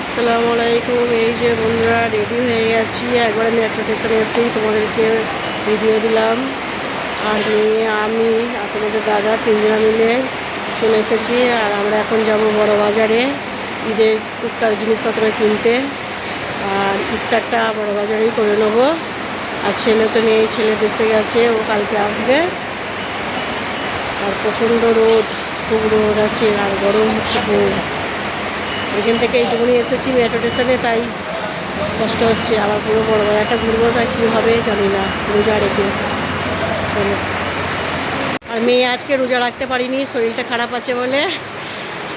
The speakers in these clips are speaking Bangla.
আসসালামু আলাইকুম। এই যে বন্ধুরা রেডি হয়ে গেছি। একবারে মেট্রো স্টেশনে এসেই তোমাদেরকে ভিডিও দিলাম। আর মেয়ে আমি আর তোমাদের দাদা তিনজন মিলে চলে এসেছি। আর আমরা এখন যাব বড় বাজারে ঈদের টুকটাক জিনিসপত্র কিনতে। আর ইফতারটা বড় বাজারেই করে নেব। আর ছেলে তো নেই, ছেলে দেশে গেছে, ও কালকে আসবে। আর প্রচণ্ড রোদ, খুব রোদ আছে, আর গরম হচ্ছে খুব। এখান থেকে এইটুকুনি এসেছি মেট্রো স্টেশনে তাই কষ্ট হচ্ছে। আবার পুরো বড় বাজারটা ঘুরবো তাই কী হবে জানি না। রোজা রেখে। আর মেয়ে আজকে রোজা রাখতে পারিনি, শরীরটা খারাপ আছে বলে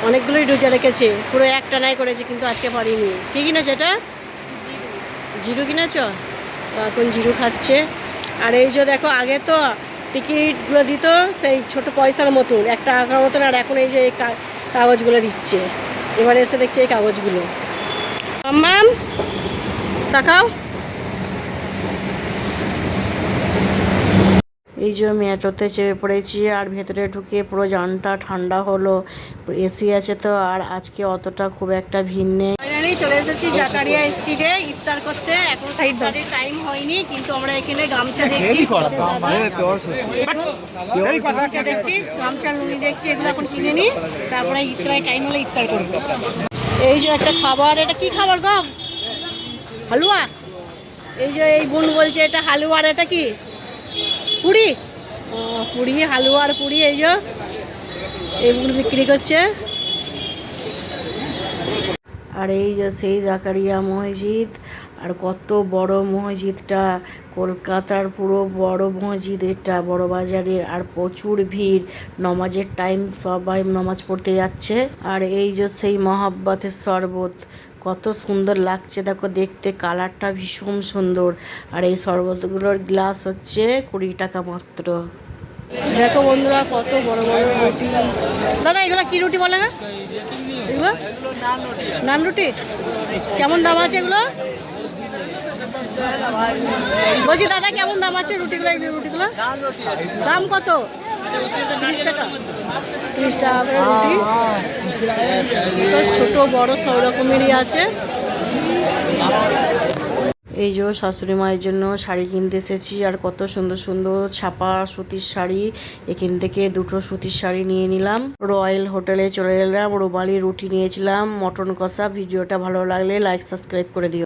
অনেকগুলোই রোজা রেখেছে। পুরো একটা নাই করেছে, কিন্তু আজকে পারিনি। কী কিনেছো এটা? জিরু কিনেছ? এখন জিরু খাচ্ছে। আর এই যে দেখো, আগে তো টিকিটগুলো দিত সেই ছোট পয়সার মতন, এক টাকার মতন, আর এখন এই যে কাগজগুলো দিচ্ছে। এবারে এসে দেখছি এই কাগজগুলো। মাম তাকাও। এই যে মেট্রোতে চেপে পড়েছি, আর ভেতরে ঢুকে পুরো জানটা ঠান্ডা হলো। এসি আছে তো, আর আজকে অতটা খুব একটা ভিড় নেই। ফাইনালি চলে এসেছি জাকারিয়া স্ট্রিটে। ইফতার করতে এখন ইফতারের টাইম হয়নি কিন্তু আমরা এখানে গামছা দেখছি। গামছা দেখছি গামছা লুনি দেখছি এগুলো এখন কিনে নিই তারপরে ইফতারের টাইম হলে ইফতার করব। এই যে একটা খাবার এটা কি খাবার গো? হালুয়া? এই যে এই বোন বলছে এটা হালুয়া আর এটা কি? পুরি? ও, পুরি হালুয়া আর পুরি এই যে। এইগুলো বিক্রি করছে। আর এই যে সেই জাকারিয়া মসজিদ, আর কত বড় মসজিদটা। কলকাতার পুরো বড় মসজিদ, এটা বড় বাজারের, আর প্রচুর ভিড়। নমাজের টাইম সবাই নমাজ পড়তে যাচ্ছে। আর এই যে সেই মহাব্বতের শরবত, কত সুন্দর লাগছে। দেখো, দেখতে কালারটা ভীষণ সুন্দর। আর এই শরবতগুলোর গ্লাস হচ্ছে কুড়ি টাকা মাত্র। দেখো বন্ধুরা, কত বড় বড় রুটি। দাদা, এগুলো কি রুটি বলে না? এগুলো? নান রুটি? কেমন দাম আছে এগুলো? বলছি, দাদা, কেমন দাম আছে রুটিগুলো, এই রুটিগুলো? দাম কত? তিরিশ টাকা। তিরিশ টাকা তো ছোট বড় সব রকমেরই আছে। এই যে শাশুড়ি মায়ের জন্য শাড়ি কিনতে এসেছি, আর কত সুন্দর সুন্দর ছাপা সুতির শাড়ি। এখান থেকে দুটো সুতির শাড়ি নিয়ে নিলাম। রয়্যাল হোটেলে চলে এলাম, রুমালি রুটি নিয়েছিলাম, মটন কষা। ভিডিওটা ভালো লাগলে লাইক সাবস্ক্রাইব করে দিও।